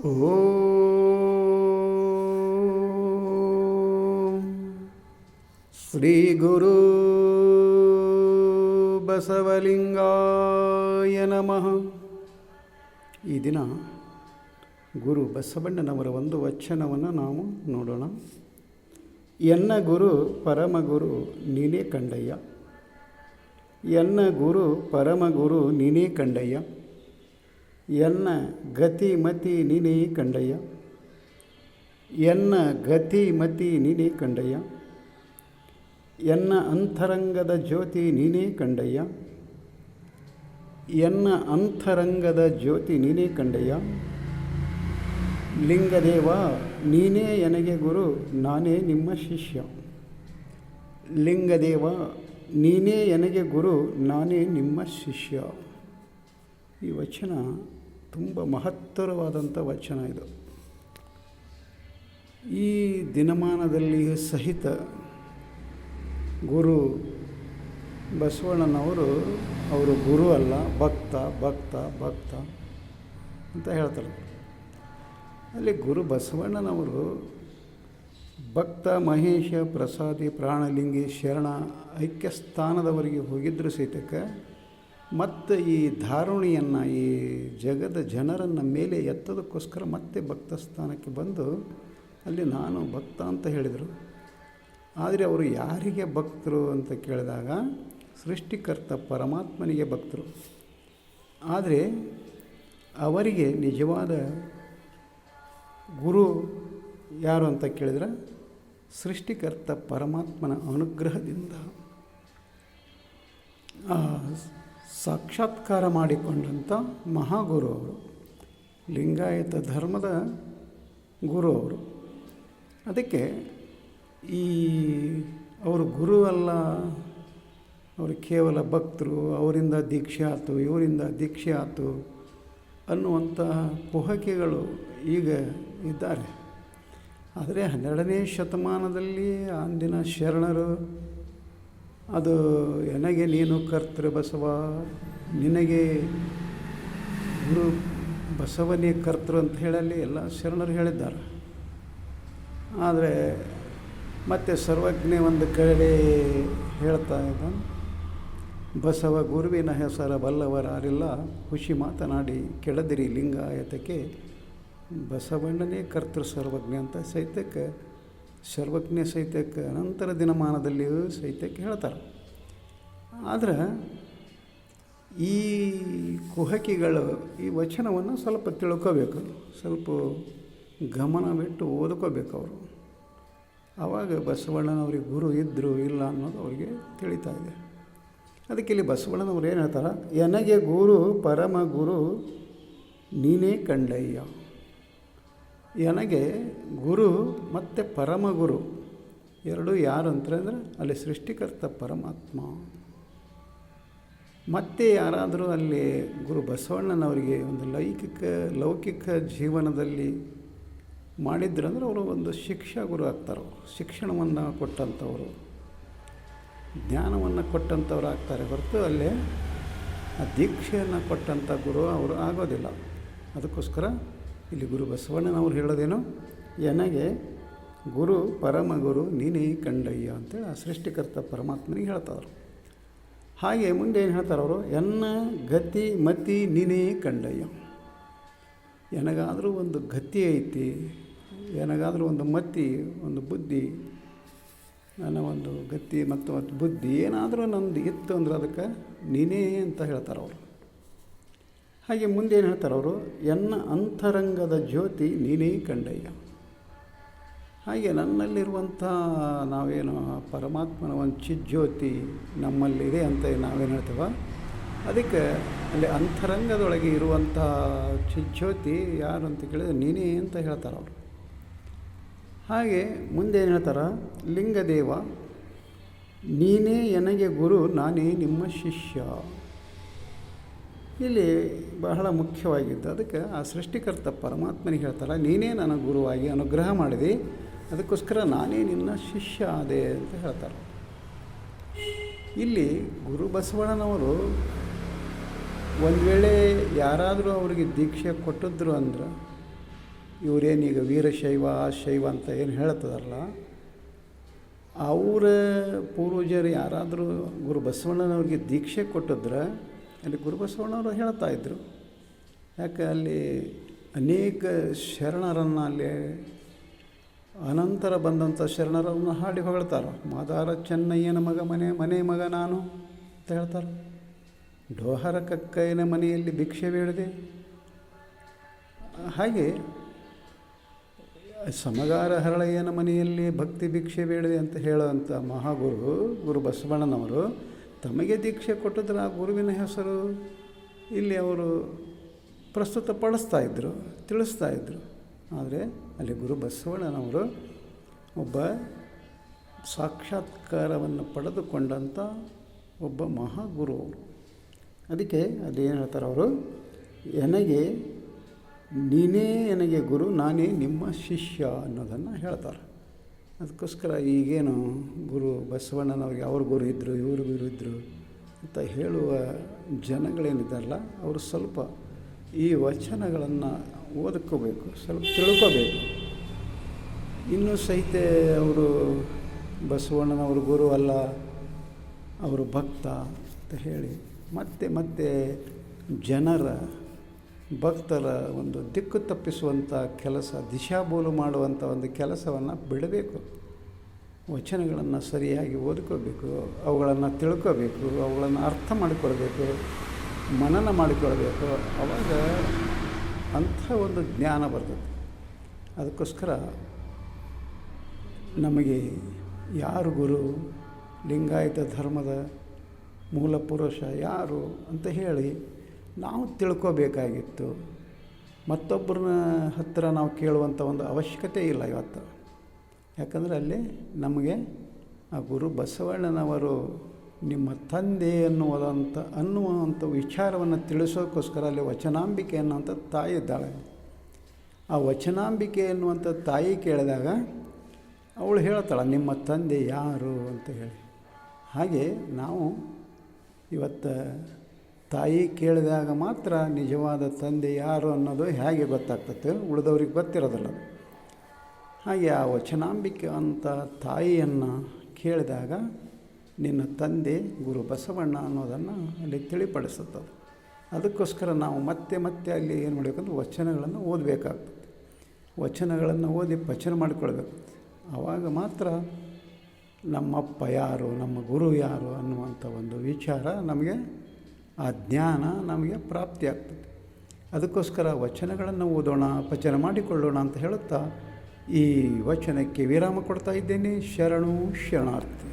ಓಂ ಶ್ರೀ ಗುರು ಬಸವಲಿಂಗಾಯ ನಮಃ ಈ ದಿನ ಗುರು ಬಸವಣ್ಣನವರ ಒಂದು ವಚನವನ್ನು ನಾವು ನೋಡೋಣ. ಎನ್ನ ಗುರು ಪರಮಗುರು ನೀನೇ ಕಂಡಯ್ಯ. ಎನ್ನ ಗುರು ಪರಮಗುರು ನೀನೇ ಕಂಡಯ್ಯ. ಎನ್ನ ಗತಿ ಮತಿ ನೀನೇ ಕಂಡಯ್ಯ? ಎನ್ನ ಗತಿ ಮತಿ ನೀನೇ ಕಂಡಯ್ಯ? ಎನ್ನ ಅಂತರಂಗದ ಜ್ಯೋತಿ ನೀನೇ ಕಂಡಯ್ಯ? ಎನ್ನ ಅಂತರಂಗದ ಜ್ಯೋತಿ ನೀನೇ ಕಂಡಯ್ಯ? ಲಿಂಗದೇವ, ನೀನೇ ಎನಗೆ ಗುರು, ನಾನೇ ನಿಮ್ಮ ಶಿಷ್ಯ. ಲಿಂಗದೇವ, ನೀನೇ ಎನಗೆ ಗುರು, ನಾನೇ ನಿಮ್ಮ ಶಿಷ್ಯ. ಈ ವಚನ ತುಂಬ ಮಹತ್ತರವಾದಂಥ ವಚನ ಇದು. ಈ ದಿನಮಾನದಲ್ಲಿಯೂ ಸಹಿತ ಗುರು ಬಸವಣ್ಣನವರು ಅವರು ಗುರು ಅಲ್ಲ, ಭಕ್ತ ಭಕ್ತ ಭಕ್ತ ಅಂತ ಹೇಳ್ತಾರೆ. ಅಲ್ಲಿ ಗುರು ಬಸವಣ್ಣನವರು ಭಕ್ತ, ಮಹೇಶ, ಪ್ರಸಾದಿ, ಪ್ರಾಣಲಿಂಗಿ, ಶರಣ ಐಕ್ಯ ಸ್ಥಾನದವರಿಗೆ ಹೋಗಿದ್ದರು ಸಹಿತಕ್ಕೆ ಮತ್ತು ಈ ಧಾರುಣಿಯನ್ನು, ಈ ಜಗದ ಜನರನ್ನು ಮೇಲೆ ಎತ್ತೋದಕ್ಕೋಸ್ಕರ ಮತ್ತೆ ಭಕ್ತ ಸ್ಥಾನಕ್ಕೆ ಬಂದು ಅಲ್ಲಿ ನಾನು ಭಕ್ತ ಅಂತ ಹೇಳಿದರು. ಆದರೆ ಅವರು ಯಾರಿಗೆ ಭಕ್ತರು ಅಂತ ಕೇಳಿದಾಗ ಸೃಷ್ಟಿಕರ್ತ ಪರಮಾತ್ಮನಿಗೆ ಭಕ್ತರು. ಆದರೆ ಅವರಿಗೆ ನಿಜವಾದ ಗುರು ಯಾರು ಅಂತ ಕೇಳಿದ್ರೆ ಸೃಷ್ಟಿಕರ್ತ ಪರಮಾತ್ಮನ ಅನುಗ್ರಹದಿಂದ. ಸಾಕ್ಷಾತ್ಕಾರ ಮಾಡಿಕೊಂಡಂಥ ಮಹಾಗುರು ಅವರು, ಲಿಂಗಾಯತ ಧರ್ಮದ ಗುರು ಅವರು. ಅದಕ್ಕೆ ಈ ಅವರು ಗುರು ಅಲ್ಲ, ಅವರು ಕೇವಲ ಭಕ್ತರು, ಅವರಿಂದ ದೀಕ್ಷೆ ಆಯಿತು ಇವರಿಂದ ದೀಕ್ಷೆ ಆಯಿತು ಅನ್ನುವಂತಹ ಕುಹಕೆಗಳು ಈಗ ಇದ್ದಾರೆ. ಆದರೆ ಹನ್ನೆರಡನೇ ಶತಮಾನದಲ್ಲಿ ಅಂದಿನ ಶರಣರು ಅದು ನನಗೆ ನೀನು ಕರ್ತೃ ಬಸವ, ನಿನಗೆ ಗುರು ಬಸವನೇ ಕರ್ತೃ ಅಂತ ಹೇಳಲ್ಲಿ ಎಲ್ಲ ಶರಣರು ಹೇಳಿದ್ದಾರೆ. ಆದರೆ ಮತ್ತು ಸರ್ವಜ್ಞೆ ಒಂದು ಕಡೆ ಹೇಳ್ತಾ ಇದ್ದ ಬಸವ ಗುರುವಿನ ಹೆಸರ ಬಲ್ಲವರಾರಿಲ್ಲ ಖುಷಿ ಮಾತನಾಡಿ ಕೆಳದಿರಿ ಲಿಂಗಾಯತಕ್ಕೆ ಬಸವಣ್ಣನೇ ಕರ್ತೃ ಸರ್ವಜ್ಞ ಅಂತ ಸಹಿತಕ್ಕೆ ಸರ್ವಜ್ಞ ಸಹಿತಕ್ಕೆ ಅನಂತರ ದಿನಮಾನದಲ್ಲಿಯೂ ಸಹಿತಕ್ಕೆ ಹೇಳ್ತಾರೆ. ಆದ್ರೆ ಈ ಕುಹಕಿಗಳು ಈ ವಚನವನ್ನು ಸ್ವಲ್ಪ ತಿಳ್ಕೋಬೇಕು. ಸ್ವಲ್ಪ ಗಮನವಿಟ್ಟು ಓದ್ಕೋಬೇಕು ಅವರು. ಆವಾಗ ಬಸವಣ್ಣನವ್ರಿಗೆ ಗುರು ಇದ್ದರು ಇಲ್ಲ ಅನ್ನೋದು ಅವರಿಗೆ ತಿಳಿತಾ ಇದೆ. ಅದಕ್ಕೆ ಇಲ್ಲಿ ಬಸವಣ್ಣನವ್ರು ಏನು ಹೇಳ್ತಾರೆ? ಎನಗೆ ಗುರು, ಪರಮ ಗುರು, ನೀನೇ ಕಂಡಯ್ಯ. ನನಗೆ ಗುರು ಮತ್ತು ಪರಮಗುರು ಎರಡೂ ಯಾರು ಅಂತಂದರೆ ಅಲ್ಲಿ ಸೃಷ್ಟಿಕರ್ತ ಪರಮಾತ್ಮ. ಮತ್ತೆ ಯಾರಾದರೂ ಅಲ್ಲಿ ಗುರು ಬಸವಣ್ಣನವರಿಗೆ ಒಂದು ಲೈಕಿಕ, ಲೌಕಿಕ ಜೀವನದಲ್ಲಿ ಮಾಡಿದ್ರಂದ್ರೆ ಅವರು ಒಂದು ಶಿಕ್ಷಾ ಗುರು ಆಗ್ತಾರೆ, ಶಿಕ್ಷಣವನ್ನು ಕೊಟ್ಟಂಥವರು, ಜ್ಞಾನವನ್ನು ಕೊಟ್ಟಂಥವ್ರು ಆಗ್ತಾರೆ ಹೊರತು ಅಲ್ಲೇ ಆ ದೀಕ್ಷೆಯನ್ನು ಕೊಟ್ಟಂಥ ಗುರು ಅವರು ಆಗೋದಿಲ್ಲ. ಅದಕ್ಕೋಸ್ಕರ ಇಲ್ಲಿ ಗುರು ಬಸವಣ್ಣನವ್ರು ಹೇಳೋದೇನು? ಎನಗೆ ಗುರು ಪರಮ ಗುರು ನೀನೇ ಕಂಡಯ್ಯ ಅಂತೇಳಿ ಆ ಸೃಷ್ಟಿಕರ್ತ ಪರಮಾತ್ಮನಿಗೆ ಹೇಳ್ತಾರೆ ಹಾಗೆ ಮುಂದೆ ಏನು ಹೇಳ್ತಾರೆ ಅವರು? ಎನ್ನ ಗತಿ ಮತಿ ನೀನೇ ಕಂಡಯ್ಯ ನನಗಾದರೂ ಒಂದು ಗತಿ ಐತಿ ನನಗಾದರೂ ಒಂದು ಮತಿ, ಒಂದು ಬುದ್ಧಿ, ನನ್ನ ಒಂದು ಗತಿ ಮತ್ತು ಬುದ್ಧಿ ಏನಾದರೂ ನಂದು ಇತ್ತು ಅಂದ್ರೆ ಅದಕ್ಕೆ ನೀನೇ ಅಂತ ಹೇಳ್ತಾರೆ ಅವರು. ಹಾಗೆ ಮುಂದೆ ಏನು ಹೇಳ್ತಾರೆ ಅವರು? ಎನ್ನ ಅಂತರಂಗದ ಜ್ಯೋತಿ ನೀನೇ ಕಂಡಯ್ಯ. ಹಾಗೆ ನನ್ನಲ್ಲಿರುವಂಥ ನಾವೇನು ಪರಮಾತ್ಮನ ಒಂದು ಚಿಜ್ಯೋತಿ ನಮ್ಮಲ್ಲಿದೆ ಅಂತ ನಾವೇನು ಹೇಳ್ತೇವೆ? ಅದಕ್ಕೆ ಅಲ್ಲಿ ಅಂತರಂಗದೊಳಗೆ ಇರುವಂಥ ಚಿಜ್ಯೋತಿ ಯಾರು ಅಂತ ಕೇಳಿದ್ರೆ ನೀನೇ ಅಂತ ಹೇಳ್ತಾರೆ ಅವರು. ಹಾಗೆ ಮುಂದೆ ಏನು ಹೇಳ್ತಾರೆ? ಲಿಂಗದೇವ, ನೀನೇ ನನಗೆ ಗುರು, ನಾನೇ ನಿಮ್ಮ ಶಿಷ್ಯ. ಇಲ್ಲಿ ಬಹಳ ಮುಖ್ಯವಾಗಿದ್ದು ಅದಕ್ಕೆ ಆ ಸೃಷ್ಟಿಕರ್ತ ಪರಮಾತ್ಮನಿಗೆ ಹೇಳ್ತಾರೆ ನೀನೇ ನನ್ನ ಗುರುವಾಗಿ ಅನುಗ್ರಹ ಮಾಡಿದೆ, ಅದಕ್ಕೋಸ್ಕರ ನಾನೇ ನಿನ್ನ ಶಿಷ್ಯ ಆದೆ ಅಂತ ಹೇಳ್ತಾರೆ ಇಲ್ಲಿ ಗುರು ಬಸವಣ್ಣನವರು ಒಂದು ವೇಳೆ ಯಾರಾದರೂ ಅವರಿಗೆ ದೀಕ್ಷೆ ಕೊಟ್ಟಿದ್ರು ಅಂದ್ರೆ ಇವರೇನೀಗ ವೀರಶೈವ ಶೈವ ಅಂತ ಏನು ಹೇಳ್ತದಲ್ಲ, ಅವರ ಪೂರ್ವಜರು ಯಾರಾದರೂ ಗುರು ಬಸವಣ್ಣನವ್ರಿಗೆ ದೀಕ್ಷೆ ಕೊಟ್ಟಿದ್ರೆ ಅಲ್ಲಿ ಗುರುಬಸವಣ್ಣವರು ಹೇಳ್ತಾ ಇದ್ದರು ಯಾಕೆ ಅಲ್ಲಿ ಅನೇಕ ಶರಣರನ್ನು ಅಲ್ಲಿ ಅನಂತರ ಬಂದಂಥ ಶರಣರನ್ನು ಹಾಡಿ ಹೊಗಳ್ತಾರೆ. ಮಾದಾರ ಚೆನ್ನಯ್ಯನ ಮಗ ಮನೆ ಮನೆ ಮಗ ನಾನು ಅಂತ ಹೇಳ್ತಾರೆ. ಡೋಹರ ಕಕ್ಕಯ್ಯನ ಮನೆಯಲ್ಲಿ ಭಿಕ್ಷೆ ಬೇಡದೆ. ಹಾಗೆ ಸಮಗಾರ ಹರಳಯ್ಯನ ಮನೆಯಲ್ಲಿ ಭಕ್ತಿ ಭಿಕ್ಷೆ ಬೇಡದೆ ಅಂತ ಹೇಳುವಂಥ ಮಹಾಗುರು ಗುರು ಬಸವಣ್ಣನವರು ತಮಗೆ ದೀಕ್ಷೆ ಕೊಟ್ಟಿದ್ರೆ ಆ ಗುರುವಿನ ಹೆಸರು ಇಲ್ಲಿ ಅವರು ಪ್ರಸ್ತುತಪಡಿಸ್ತಾ ಇದ್ದರು ತಿಳಿಸ್ತಾ ಇದ್ದರು ಆದರೆ ಅಲ್ಲಿ ಗುರು ಬಸವಣ್ಣನವರು ಒಬ್ಬ ಸಾಕ್ಷಾತ್ಕಾರವನ್ನು ಪಡೆದುಕೊಂಡಂಥ ಒಬ್ಬ ಮಹಾಗುರು ಅವರು. ಅದಕ್ಕೆ ಏನು ಹೇಳ್ತಾರೆ ಅವರು ನನಗೆ ನೀನೇ ನನಗೆ ಗುರು, ನಾನೇ ನಿಮ್ಮ ಶಿಷ್ಯ ಅನ್ನೋದನ್ನು ಹೇಳ್ತಾರೆ. ಅದಕ್ಕೋಸ್ಕರ ಈಗೇನು ಗುರು ಬಸವಣ್ಣನವ್ರಿಗೆ ಅವ್ರ ಗುರು ಇದ್ದರು ಇವ್ರ ಗುರು ಇದ್ದರು ಅಂತ ಹೇಳುವ ಜನಗಳೇನಿದ್ದಾರಲ್ಲ, ಅವರು ಸ್ವಲ್ಪ ಈ ವಚನಗಳನ್ನು ಓದ್ಕೋಬೇಕು, ಸ್ವಲ್ಪ ತಿಳ್ಕೋಬೇಕು. ಇನ್ನೂ ಸಹಿತ ಅವರು ಬಸವಣ್ಣನವ್ರ ಗುರು ಅಲ್ಲ, ಅವರು ಭಕ್ತ ಅಂತ ಹೇಳಿ ಮತ್ತೆ ಮತ್ತೆ ಜನರ ಭಕ್ತರ ಒಂದು ದಿಕ್ಕು ತಪ್ಪಿಸುವಂಥ ಕೆಲಸ, ದಿಶಾಬೋಲು ಮಾಡುವಂಥ ಒಂದು ಕೆಲಸವನ್ನು ಬಿಡಬೇಕು. ವಚನಗಳನ್ನು ಸರಿಯಾಗಿ ಓದ್ಕೋಬೇಕು, ಅವುಗಳನ್ನು ತಿಳ್ಕೋಬೇಕು, ಅವುಗಳನ್ನು ಅರ್ಥ ಮಾಡಿಕೊಳ್ಬೇಕು, ಮನನ ಮಾಡಿಕೊಳ್ಬೇಕು. ಅವಾಗ ಅಂಥ ಒಂದು ಜ್ಞಾನ ಬರ್ತದೆ. ಅದಕ್ಕೋಸ್ಕರ ನಮಗೆ ಯಾರು ಗುರು, ಲಿಂಗಾಯತ ಧರ್ಮದ ಮೂಲ ಪುರುಷ ಯಾರು ಅಂತ ಹೇಳಿ ನಾವು ತಿಳ್ಕೋಬೇಕಾಗಿತ್ತು. ಮತ್ತೊಬ್ಬರನ್ನ ಹತ್ತಿರ ನಾವು ಕೇಳುವಂಥ ಒಂದು ಅವಶ್ಯಕತೆ ಇಲ್ಲ ಇವತ್ತು. ಯಾಕಂದರೆ ಅಲ್ಲಿ ನಮಗೆ ಆ ಗುರು ಬಸವಣ್ಣನವರು ನಿಮ್ಮ ತಂದೆ ಅನ್ನುವುದಂಥ ಅನ್ನುವಂಥ ವಿಚಾರವನ್ನು ತಿಳಿಸೋಕ್ಕೋಸ್ಕರ ಅಲ್ಲಿ ವಚನಾಂಬಿಕೆ ಅನ್ನುವಂಥ ತಾಯಿ ಇದ್ದಾಳೆ. ಆ ವಚನಾಂಬಿಕೆ ಅನ್ನುವಂಥ ತಾಯಿ ಕೇಳಿದಾಗ ಅವಳು ಹೇಳ್ತಾಳೆ, ನಿಮ್ಮ ತಂದೆ ಯಾರು? ಅಂತ ಹೇಳಿ. ಹಾಗೆ ನಾವು ಇವತ್ತು ತಾಯಿ ಕೇಳಿದಾಗ ಮಾತ್ರ ನಿಜವಾದ ತಂದೆ ಯಾರು ಅನ್ನೋದು ಹೇಗೆ ಗೊತ್ತಾಗ್ತದೆ? ಉಳಿದವ್ರಿಗೆ ಗೊತ್ತಿರೋದಿಲ್ಲ. ಹಾಗೆ ಆ ವಚನಾಂಬಿಕೆ ಅಂತ ತಾಯಿಯನ್ನು ಕೇಳಿದಾಗ ನಿನ್ನ ತಂದೆ ಗುರು ಬಸವಣ್ಣ ಅನ್ನೋದನ್ನು ಅಲ್ಲಿ ತಿಳಿಪಡಿಸುತ್ತದೆ. ಅದಕ್ಕೋಸ್ಕರ ನಾವು ಮತ್ತೆ ಮತ್ತೆ ಅಲ್ಲಿ ಏನು ಮಾಡಬೇಕಂದ್ರೆ ವಚನಗಳನ್ನು ಓದಬೇಕಾಗ್ತದೆ. ವಚನಗಳನ್ನು ಓದಿ ಪಚನ ಮಾಡಿಕೊಳ್ಬೇಕು ಆವಾಗ ಮಾತ್ರ ನಮ್ಮಪ್ಪ ಯಾರು, ನಮ್ಮ ಗುರು ಯಾರು ಅನ್ನುವಂಥ ಒಂದು ವಿಚಾರ ನಮಗೆ ಆ ಜ್ಞಾನ ನಮಗೆ ಪ್ರಾಪ್ತಿಯಾಗ್ತದೆ ಅದಕ್ಕೋಸ್ಕರ ವಚನಗಳನ್ನು ಓದೋಣ ಪಚನ ಮಾಡಿಕೊಳ್ಳೋಣ ಅಂತ ಹೇಳುತ್ತಾ ಈ ವಚನಕ್ಕೆ ವಿರಾಮ ಕೊಡ್ತಾ ಇದ್ದೇನೆ. ಶರಣು ಶರಣಾರ್ಥಿ.